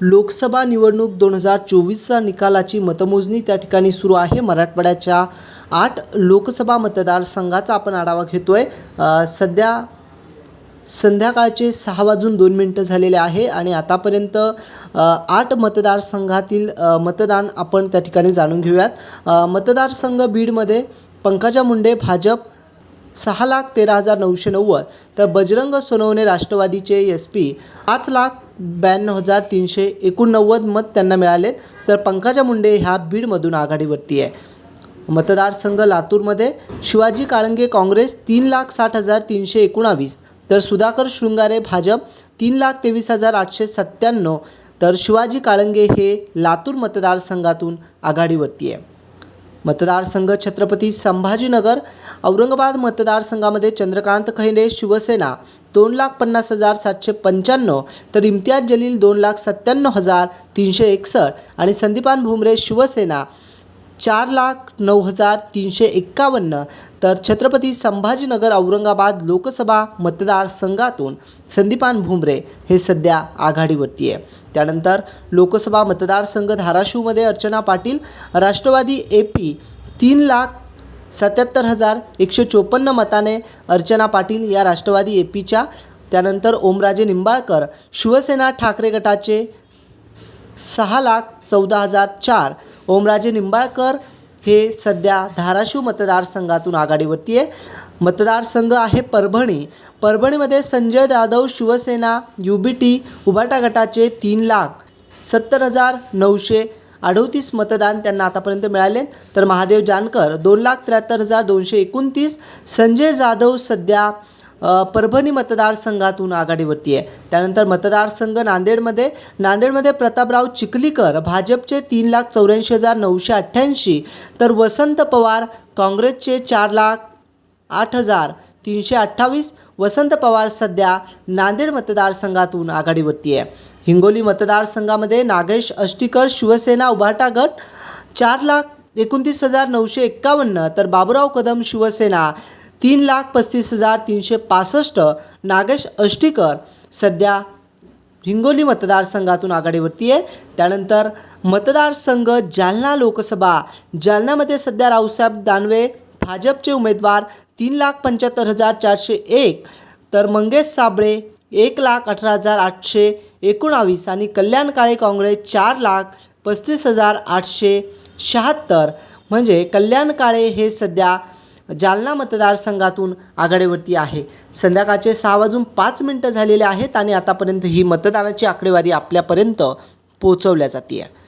लोकसभा निवडणूक दोन हजार चोवीसचा निकालाची मतमोजणी त्या ठिकाणी सुरू आहे. मराठवाड्याच्या आठ लोकसभा मतदारसंघाचा आपण आढावा घेतोय. आहे सध्या संध्याकाळचे सहा वाजून दोन मिनटं झालेले आहे आणि आतापर्यंत आठ मतदारसंघातील मतदान आपण त्या ठिकाणी जाणून घेऊयात. मतदारसंघ बीडमध्ये पंकजा मुंडे भाजप सहा लाख तेरा हजार नऊशे नव्वद. तर बजरंग सोनवणे राष्ट्रवादीचे एस पी पाच लाख ब्याण्णव हजार तीनशे एकोणनव्वद मत त्यांना मिळाले तर पंकजा मुंडे ह्या बीडमधून आघाडीवरती आहे. मतदारसंघ लातूरमध्ये. शिवाजी काळंगे काँग्रेस तीन लाख साठ हजार तीनशे एकोणावीस. तर सुधाकर शृंगारे भाजप तीन लाख तेवीस हजार आठशे सत्त्याण्णव. तर शिवाजी काळंगे हे लातूर मतदारसंघातून आघाडीवरती आहे. मतदारसंघ छत्रपती संभाजीनगर औरंगाबाद मतदारसंघामध्ये चंद्रकांत खैंडे शिवसेना दोन लाख पन्नास हजार सातशे पंच्याण्णव तर इम्तियाज जलील दोन लाख सत्त्याण्णव हजार तीनशे एकसष्ट आणि संदीपान भुमरे शिवसेना चार लाख नऊ हजार तीनशे एक्कावन्न. तर छत्रपती संभाजीनगर औरंगाबाद लोकसभा मतदारसंघातून संदीपान भुमरे हे सध्या आघाडीवरती आहे. त्यानंतर लोकसभा मतदारसंघ धाराशिवमध्ये अर्चना पाटील राष्ट्रवादी ए पी तीन लाख सत्याहत्तर हजार एकशे चोपन्न मताने अर्चना पाटील या राष्ट्रवादी ए पीच्या. त्यानंतर ओमराजे निंबाळकर शिवसेना ठाकरे गटाचे सहा लाख चौदा हजार चार. ओमराजे निंबाळकर हे सध्या धाराशिव मतदारसंघातून आघाडीवरती आहे. मतदारसंघ आहे Parbhani. परभणीमध्ये Sanjay Jadhav Shiv Sena U B T उभाटा गटाचे तीन लाख सत्तर हजार नऊशे अडोतीस मतदान त्यांना आतापर्यंत मिळाले. तर महादेव जानकर दोन लाख त्र्याहत्तर हजार दोनशे एकोणतीस. संजय जाधव सध्या परभणी मतदारसंघातून आघाडीवरती आहे. त्यानंतर मतदारसंघ नांदेडमध्ये. नांदेडमध्ये प्रतापराव चिखलीकर भाजपचे तीन लाख चौऱ्याऐंशी हजार नऊशे अठ्ठ्याऐंशी तर वसंत पवार काँग्रेसचे चार लाख आठ हजार तीनशे अठ्ठावीस वसंत पवार सध्या नांदेड मतदारसंघातून आघाडीवरती आहे. हिंगोली मतदारसंघामध्ये नागेश अष्टीकर शिवसेना उभाटा गट चार लाख एकोणतीस हजार नऊशे एक्कावन्न तर बाबुराव कदम शिवसेना तीन लाख पस्तीस हजार तीनशे पासष्ट नागेश अष्टीकर सध्या हिंगोली मतदारसंघातून आघाडीवरती आहे. त्यानंतर मतदारसंघ जालना लोकसभा. जालन्यामध्ये सध्या रावसाहेब दानवे भाजपचे उमेदवार तीन लाख पंच्याहत्तर हजार चारशे एक तर मंगेश साबळे एक लाख अठरा हजार आठशे एकोणावीस आणि कल्याण काळे काँग्रेस चार लाख पस्तीस हजार आठशे शहात्तर. म्हणजे कल्याण काळे हे सध्या जालना मतदारसंघातून आघाडीवरती आहे. संध्याकाळचे सहा वाजून पाच मिनटं झालेले आहेत आणि आतापर्यंत ही मतदानाची आकडेवारी आपल्यापर्यंत पोचवल्या जाते आहे